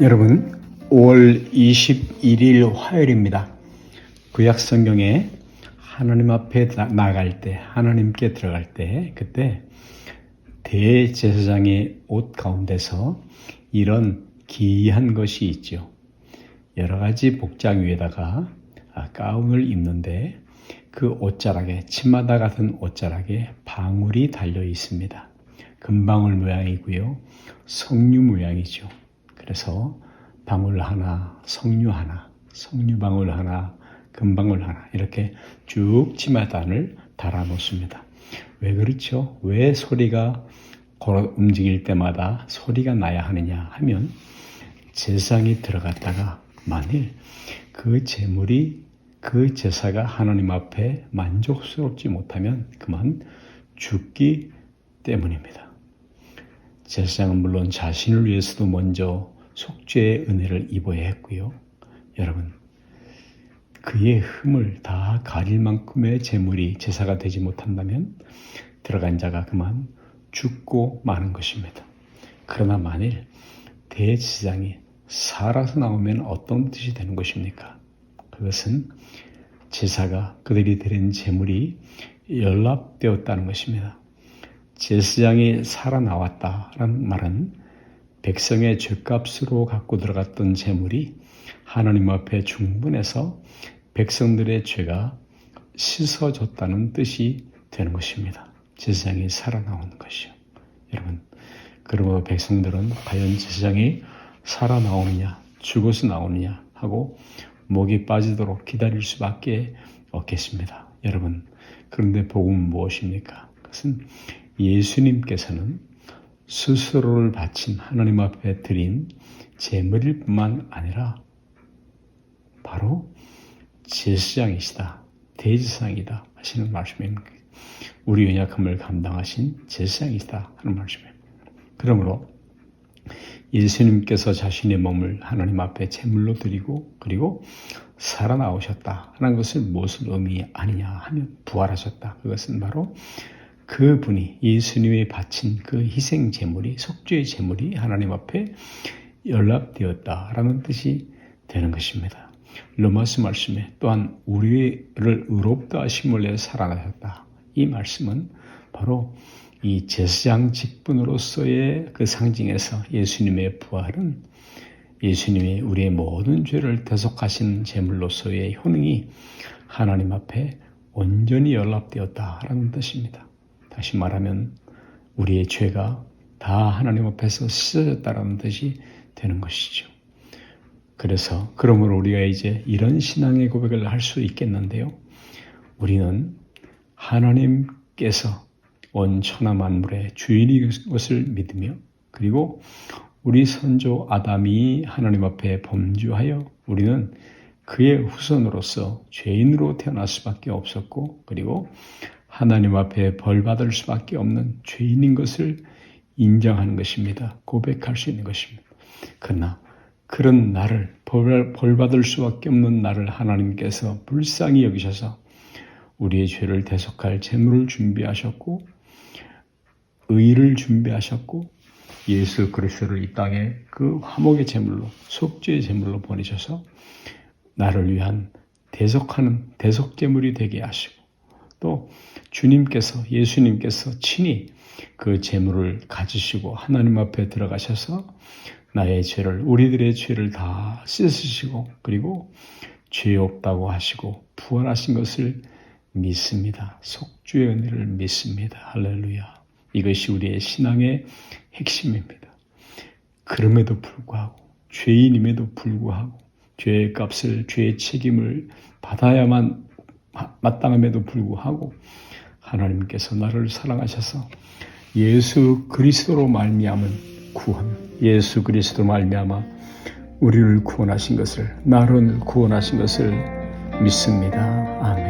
여러분, 5월 21일 화요일입니다. 구약 성경에 하나님 앞에 나- 나갈 때, 하나님께 들어갈 때, 그때 대제사장의 옷 가운데서 이런 기이한 것이 있죠. 여러 가지 복장 위에다가 아, 가운을 입는데 그 옷자락에 치마다 같은 옷자락에 방울이 달려 있습니다. 금방울 모양이고요. 석류 모양이죠. 그래서 방울 하나, 석류 하나, 석류 방울 하나, 금방울 하나 이렇게 쭉 치마단을 달아 놓습니다. 왜 그렇죠? 왜 소리가 걸어 움직일 때마다 소리가 나야 하느냐 하면 제사장이 들어갔다가 만일 그 제물이 그 제사가 하나님 앞에 만족스럽지 못하면 그만 죽기 때문입니다. 제사장은 물론 자신을 위해서도 먼저 속죄의 은혜를 입어야 했고요. 여러분, 그의 흠을 다 가릴 만큼의 제물이 제사가 되지 못한다면 들어간 자가 그만 죽고 마는 것입니다. 그러나 만일 대제사장이 살아서 나오면 어떤 뜻이 되는 것입니까? 그것은 제사가 그들이 드린 제물이 연락되었다는 것입니다. 제사장이 살아나왔다라는 말은 백성의 죄값으로 갖고 들어갔던 제물이 하나님 앞에 충분해서 백성들의 죄가 씻어졌다는 뜻이 되는 것입니다. 제사장이 살아나오는 것이요. 여러분, 그러므로 백성들은 과연 제사장이 살아나오느냐, 죽어서 나오느냐 하고 목이 빠지도록 기다릴 수밖에 없겠습니다. 여러분, 그런데 복음은 무엇입니까? 그것은 예수님께서는 스스로를 바친 하나님 앞에 드린 제물일 뿐만 아니라 바로 제사장이시다, 대제사장이다 하시는 말씀입니다. 우리 연약함을 감당하신 제사장이시다 하는 말씀입니다. 그러므로 예수님께서 자신의 몸을 하나님 앞에 제물로 드리고 그리고 살아나오셨다 하는 것을 무엇을 의미하느냐 하면 부활하셨다. 그것은 바로 그분이 예수님이 바친 그 희생 제물이 속죄의 제물이 하나님 앞에 연락되었다라는 뜻이 되는 것입니다. 로마스 말씀에 또한 우리를 의롭다 하심을 내 살아나셨다. 이 말씀은 바로 이 제사장 직분으로서의 그 상징에서 예수님의 부활은 예수님이 우리의 모든 죄를 대속하신 제물로서의 효능이 하나님 앞에 온전히 연락되었다라는 뜻입니다. 다시 말하면 우리의 죄가 다 하나님 앞에서 씻어졌다라는 뜻이 되는 것이죠. 그래서 그러므로 우리가 이제 이런 신앙의 고백을 할 수 있겠는데요. 우리는 하나님께서 온 천하 만물의 주인이 것을 믿으며 그리고 우리 선조 아담이 하나님 앞에 범죄하여 우리는 그의 후손으로서 죄인으로 태어날 수밖에 없었고 그리고 하나님 앞에 벌 받을 수밖에 없는 죄인인 것을 인정하는 것입니다. 고백할 수 있는 것입니다. 그러나 그런 나를 벌, 벌 받을 수밖에 없는 나를 하나님께서 불쌍히 여기셔서 우리의 죄를 대속할 재물을 준비하셨고 의를 준비하셨고 예수 그리스도를 이 땅에 그 화목의 제물로 속죄의 제물로 보내셔서 나를 위한 대속하는 대속 제물이 되게 하시고 또 주님께서 예수님께서 친히 그 제물을 가지시고 하나님 앞에 들어가셔서 나의 죄를 우리들의 죄를 다 씻으시고 그리고 죄 없다고 하시고 부활하신 것을 믿습니다. 속주의 은혜를 믿습니다. 할렐루야. 이것이 우리의 신앙의 핵심입니다. 그럼에도 불구하고 죄인임에도 불구하고 죄의 값을 죄의 책임을 받아야만 마땅함에도 불구하고 하나님께서 나를 사랑하셔서 예수 그리스도로 말미암은 구원, 예수 그리스도 말미암아 우리를 구원하신 것을 나를 구원하신 것을 믿습니다. 아멘.